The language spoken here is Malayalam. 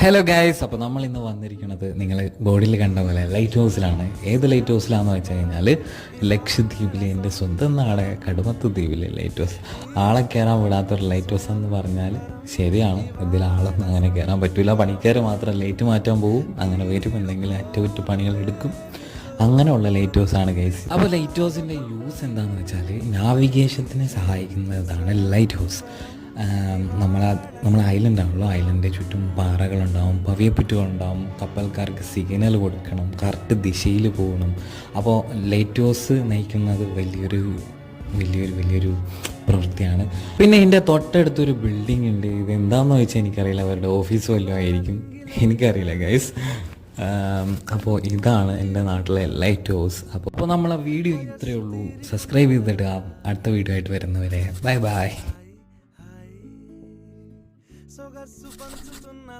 ഹലോ ഗായ്സ് അപ്പോൾ നമ്മൾ ഇന്ന് വന്നിരിക്കുന്നത് നിങ്ങൾ ബോർഡിൽ കണ്ട പോലെ ലൈറ്റ് ഹൗസിലാണ് ഏത് ലൈറ്റ് ഹൗസിലാണെന്ന് വെച്ച് കഴിഞ്ഞാൽ ലക്ഷദ്വീപിലെ എന്റെ സ്വന്തം നാടെ കടുമത്ത് ദ്വീപിലെ ലൈറ്റ് ഹൗസ് ആളെ കയറാൻ വിടാത്തൊരു ലൈറ്റ് ഹൗസ് എന്ന് പറഞ്ഞാൽ ശരിയാണ്. ഇതിൽ ആളൊന്നും അങ്ങനെ കയറാൻ പറ്റില്ല പണിക്കാർ മാത്രം ലൈറ്റ് മാറ്റാൻ പോകും അങ്ങനെ വരും. എന്തെങ്കിലും അറ്റകുറ്റ പണികൾ എടുക്കും. അങ്ങനെയുള്ള ലൈറ്റ് ഹൗസ് ആണ് ഗൈസ് അപ്പോൾ ലൈറ്റ് ഹൗസിന്റെ യൂസ് എന്താണെന്ന് വെച്ചാൽ നാവിഗേഷത്തിനെ സഹായിക്കുന്നതാണ് ലൈറ്റ് ഹൗസ് നമ്മൾ ഐലൻഡ് ആണല്ലോ. ഐലൻഡിന്റെ ചുറ്റും പാറകളുണ്ടാവും പവിയപ്പുറ്റുകളുണ്ടാവും കപ്പൽക്കാർക്ക് സിഗ്നൽ കൊടുക്കണം കറക്റ്റ് ദിശയിൽ പോകണം. അപ്പോൾ ലൈറ്റ് ഹൗസ് നയിക്കുന്നത് വലിയൊരു വലിയൊരു വലിയൊരു പ്രവൃത്തിയാണ്. പിന്നെ എന്റെ തൊട്ടടുത്തൊരു ബിൽഡിംഗ് ഉണ്ട്. ഇത് എന്താണെന്ന് വെച്ചാൽ എനിക്കറിയില്ല. അവരുടെ ഓഫീസ് വല്ലതും ആയിരിക്കും. എനിക്കറിയില്ല ഗൈസ് അപ്പോൾ ഇതാണ് എന്റെ നാട്ടിലെ ലൈറ്റ് ഹൗസ് അപ്പോൾ അപ്പോൾ നമ്മളെ വീഡിയോ ഇത്രയേ ഉള്ളൂ. സബ്സ്ക്രൈബ് ചെയ്തിട്ട് അടുത്ത വീഡിയോ ആയിട്ട് വരുന്നവരെ. Bye bye సొగస్సు పంచుతున్న